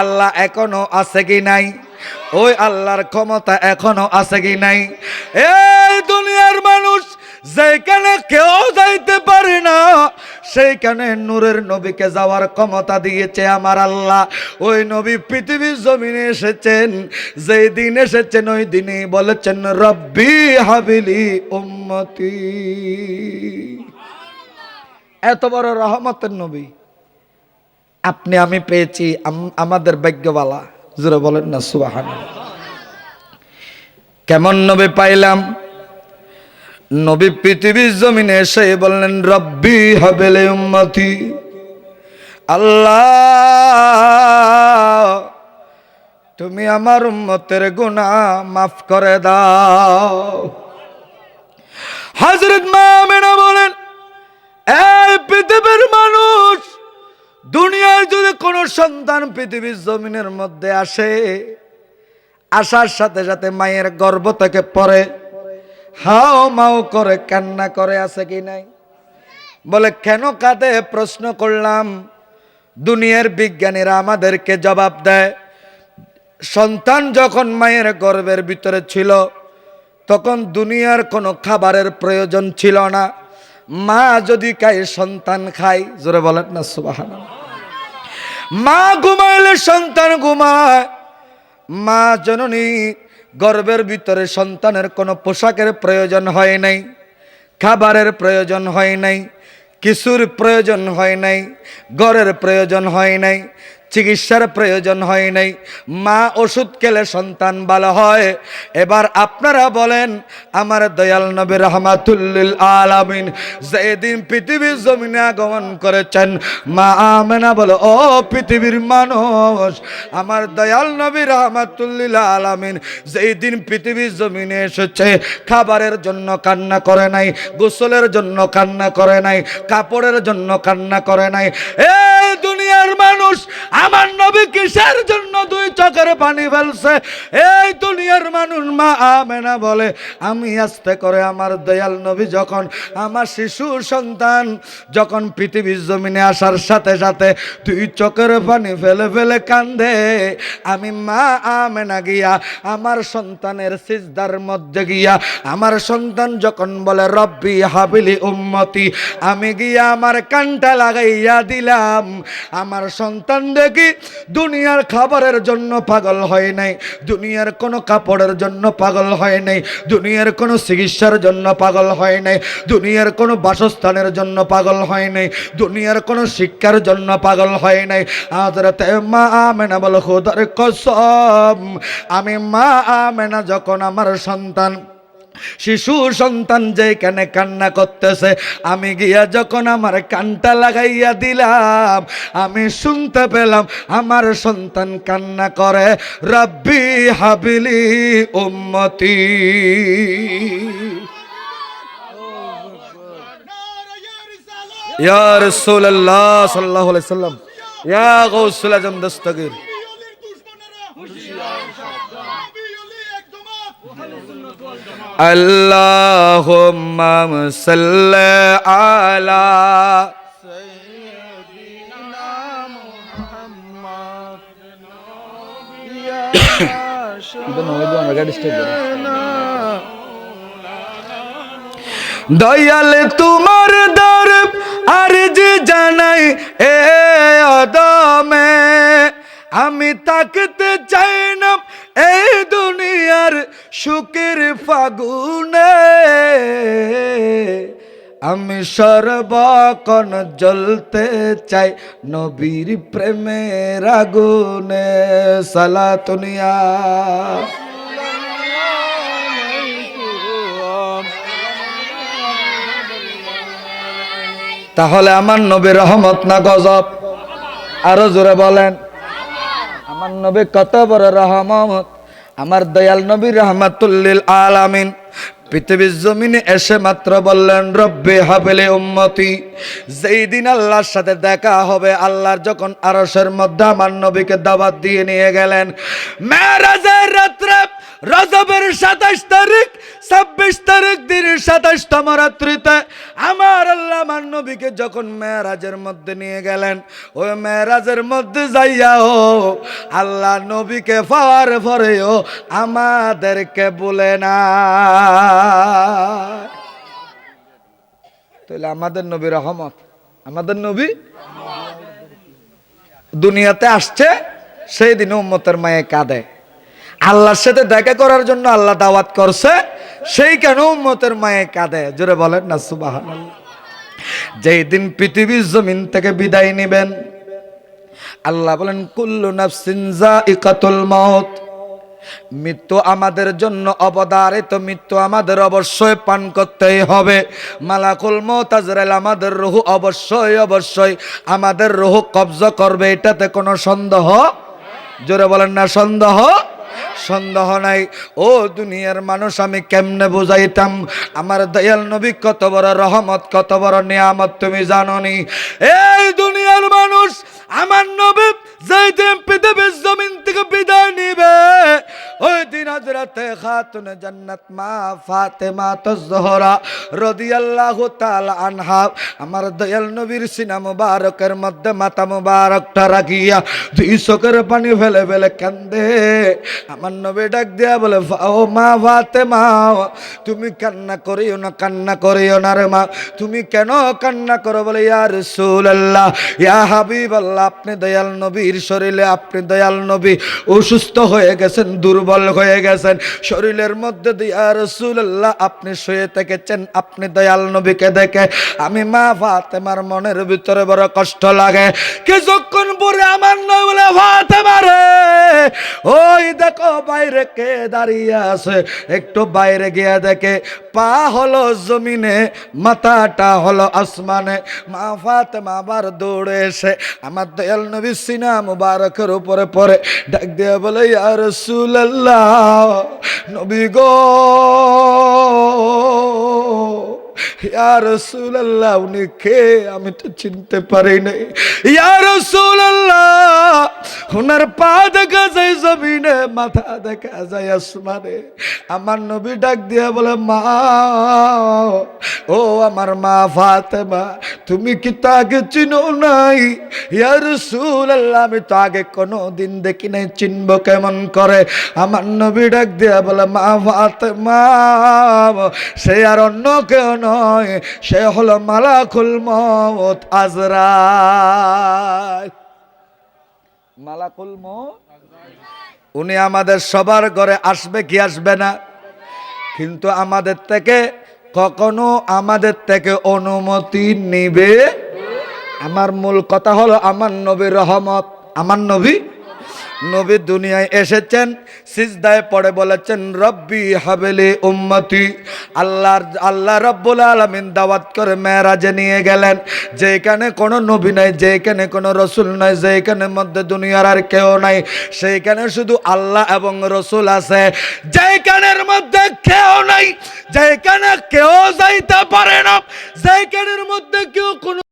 আল্লাহ এখনও আছে কি নাই? ওই আল্লাহর ক্ষমতা এখনও আছে কি নাই? এই দুনিয়ার মানুষ যেখানে কেউ যাইতে পারে না, সেইখানে নূরের নবীকে যাওয়ার ক্ষমতা দিয়েছে আমার আল্লাহ। ওই নবী পৃথিবীর জমিনে এসেছেন, যেই দিন এসেছেন, ওই দিনই বলেছেন, রব্বি হাবিলি উম্মতি। এত বড় রহমতের নবী। আপনি, আমি পেয়েছি, আম- আমাদের ভাগ্যবালা। জোরে বলেন না সুবাহান কেমন নবী পাইলাম? নবী পৃথিবীর জমিনে এসে বললেন, রব্বি উম্মতি। আল্লাহ, তুমি আমার উম্মতের গুনাহ মাফ করে দাও। হযরত মা বলেন, এই পৃথিবীর মানুষ দুনিয়ায় যদি কোনো সন্তান পৃথিবীর জমিনের মধ্যে আসে, আসার সাথে সাথে মায়ের গর্ব থেকে পরে হাও মাও করে, কান্না করে আছে কি নাই? বলে, কেন কাঁদে? প্রশ্ন করলাম। দুনিয়ার বিজ্ঞানীরা আমাদেরকে জবাব দেয়, সন্তান যখন মায়ের গর্বের ভিতরে ছিল, তখন দুনিয়ার কোনো খাবারের প্রয়োজন ছিল না। মা যদি খায় সন্তান খায়, জোরে বলেন না সুবাহান মা ঘুমাইলে সন্তান ঘুমায়, মা জননী গর্বের ভিতরে সন্তানের কোনো পোশাকের প্রয়োজন হয় নাই, খাবারের প্রয়োজন হয় নাই, কিছুর প্রয়োজন হয় নাই গড়ের প্রয়োজন হয় নাই চিকিৎসার প্রয়োজন হয় নাই। মা ওষুধ খেলে সন্তান ভালো হয়। এবার আপনারা বলেন, আমার দয়াল নবী রহমাতুল্লিল আলামিন যেদিন পৃথিবীর জমিনে আগমন করেছেন, মা আমেনা বলে, ও পৃথিবীর মানুষ, আমার দয়াল নবী রহমাতুল্লিল আলামিন যেই দিন পৃথিবীর জমিনে এসেছে, খাবারের জন্য কান্না করে নাই, গোসলের জন্য কান্না করে নাই, কাপড়ের জন্য কান্না করে নাই, এই দুনিয়ার মানুষ, আমার নবী কিসের জন্য দুই চোখের পানি ফেলছে? এই দুনিয়ার মানুষ মা আমেনা বলে, আমি আস্তে করে আমার দয়াল নবী যখন আমার শিশু সন্তান, যখন পৃথিবীর জমিনে আসার সাথে সাথে দুই চোখের পানি ফেলে ফেলে কান্দে, আমি মা আমেনা গিয়া আমার সন্তানের সিজদার মধ্যে গিয়া, আমার সন্তান যখন বলে, রব্বি হাবিলি উম্মতি, আমি গিয়া আমার কানটা লাগাইয়া দিলাম। আমার সন্তান দেখি দুনিয়ার খাবারের জন্য পাগল হয় নাই। দুনিয়ার কোনো কাপড়ের জন্য পাগল হয় নাই। দুনিয়ার কোনো চিকিৎসার জন্য পাগল হয় নাই। দুনিয়ার কোনো বাসস্থানের জন্য পাগল হয় নাই। দুনিয়ার কোনো শিক্ষার জন্য পাগল হয় নাই। আদরাতে মা আমেনা বল, খোদার কসম, আমি মা আমেনা যখন আমার সন্তান শিশু সন্তান যেখানে কান্না করতেছে আমি গিয়া যখন আমার কানটা লাগাইয়া দিলাম আমি শুনতে পেলাম আমার সন্তান কান্না করে রব্বি হাবিলি উম্মতি। ইয়া রাসূলুল্লাহ সাল্লাল্লাহু আলাইহি সাল্লাম। ইয়া গাউসুল আজম দস্তগীর। আল্লাহুম্মা সাল্লি আলা দয়াল তোমার দর আর যে জানাই এ আমি তাকতে চাই না সুখের ফাগুনে আমি সর্বক্ষণ জ্বলতে চাই নবীর প্রেমের আগুনে। সালাতুনিয়া। তাহলে আমার নবী রহমত না গজব? আরও জোরে বলেন। আমার নবী কত বড় রহমত? আমার দয়াল নবী রহমাতুল্লিল আলামিন, পৃথিবীর জমিনে এসে মাত্র বললেন, রব্বে হাবেলে উম্মতি। যেই দিন আল্লাহর সাথে দেখা হবে, আল্লাহর যখন আরসের মধ্যে আমার নবীকে দাবাত দিয়ে নিয়ে গেলেন, মেরাজের রাত্রে রজবের সাতাশ তারিখ, ছাব্বিশ তারিখ দিন সাতাশতম রাত্রিতে আমার আল্লাহ আমার নবীকে যখন মেয়েরাজের মধ্যে নিয়ে গেলেন, ওই মেয়েরাজের মধ্যে যাইয়াও আল্লাহ নবীকে পাওয়ার পরেও আমাদেরকে বলে না। তাহলে আমাদের নবী রহমত, আমাদের নবী দুনিয়াতে আসছে, সেই দিন উম্মতের মায়ে কাঁদে। আল্লাহর সাথে দেখা করার জন্য আল্লাহ দাওয়াত করছে, সেই কেন উম্মতের মায়ে কাঁদে? জোরে বলেন না সুবাহ যেই দিন পৃথিবীর জমিন থেকে বিদায় নেবেন, আল্লাহ বলেন, কুল্লু নাফসিন ইকাতুল মাউত। মৃত্যু আমাদের জন্য অবদারিত মৃত্যু আমাদের অবশ্যই পান করতেই হবে। মালাকুল মোতাজরাইল আমাদের রুহু অবশ্যই অবশ্যই আমাদের রুহু কবজা করবে, এটাতে কোনো সন্দেহ? জোরে বলেন না, সন্দেহ? সন্দেহ নাই। ও দুনিয়ার মানুষ, আমি কেমনে বুঝাইতাম? আমার দয়াল নবী কত বড় রহমত, কত বড় নিয়ামত তুমি জানো নি এই দুনিয়ার মানুষ, আমার নবী যাইতে পৃথিবীর জমিন থেকে বিদায় নিবে। ওই দিন হজরতে খাতুন জান্নাত মা ফাতেমা তজহরা রাদিয়াল্লাহু তাআলা আনহা, আমার দয়াল নবীর সিনা মুবারকের মধ্যে মাথা মুবারকটা রাখিয়া দুই চোখের পানি ফেলে ফেলে কান্দে। আমার নবী ডাক দিয়া বলে ও মা ফাতেমা, তুমি কান্না করিও না, কান্না করিও না রে মা। তুমি কেন কান্না করো? বলে, ইয়া রাসূলুল্লাহ, ইয়া হাবিবাল্লাহ, আপনি দয়াল নবীর শরীরে, আপনি দয়াল নবী। অসুস্থ হয়ে গেছেন, দুর্বল হয়ে গেছেন। শরীরের মধ্যে দিয়া রসুল্লাহ আপনি শুয়ে থেকেছেন, আপনি দয়াল নবীকে দেখে। আমি মা ফাতেমার মনের ভিতরে বড় কষ্ট লাগে। কিছুক্ষণ পরে আমার নয় বলে, ফাতেমা রে, ওই দেখো বাইরে কে দাঁড়িয়ে আছে? একটু বাইরে গিয়া দেখে, পা হলো জমিনে, মাথাটা হলো আসমানে। মা ফাতেমা আবার দৌড়ে এসে আমার দয়াল নবী সিনা মুবারকের উপরে পরে ডাক দিয়ে বলে, ইয়া রাসূলুল্লাহ, নবী গো। ইয়া রাসূলুল্লাহ, উনি কে? আমি তো চিনতে পারি নাই। ইয়া রাসূলুল্লাহ ওনার পা দেখা যায়, জমিনে, মাথা দেখা যায়, আসমানে। আমার নবী ডাক দিয়ে বলে, মা, ও আমার মা ফাতেমা, তুমি কি তাকে চিনো নাই? ইয়া রাসূলুল্লাহ, আমি তো আগে কোনো দিন দেখি নাই, চিনব কেমন করে? আমার নবী ডাক দিয়া বলে, মা ফাতেমা, সে আর অন্য কেউ নয়। সে হলো মালাকুল মত আজরাইল মালাকুল উনি আমাদের সবার ঘরে আসবে কি আসবে না? কিন্তু আমাদের থেকে কখনো আমাদের থেকে অনুমতি নিবে? আমার মূল কথা হলো আমার নবীর রহমত, আমার নবী নবী দুনিয়ায় এসেছেন, সিজদায় পড়ে বলেছেন, রব্বি হাবেলি উম্মতি। আল্লাহর, আল্লাহ রব্বুল আলমিন দাওয়াত করে মেয়েরাজে নিয়ে গেলেন। যেখানে কোনো নবী নাই যেখানে কোনো রসুল নাই যেখানে মধ্যে দুনিয়ার আর কেউ নাই, সেইখানে শুধু আল্লাহ এবং রসুল আছে। যেখানের মধ্যে কেউ নাই যেখানে কেউ যাইতে পারে না যেখানের মধ্যে কেউ কোনো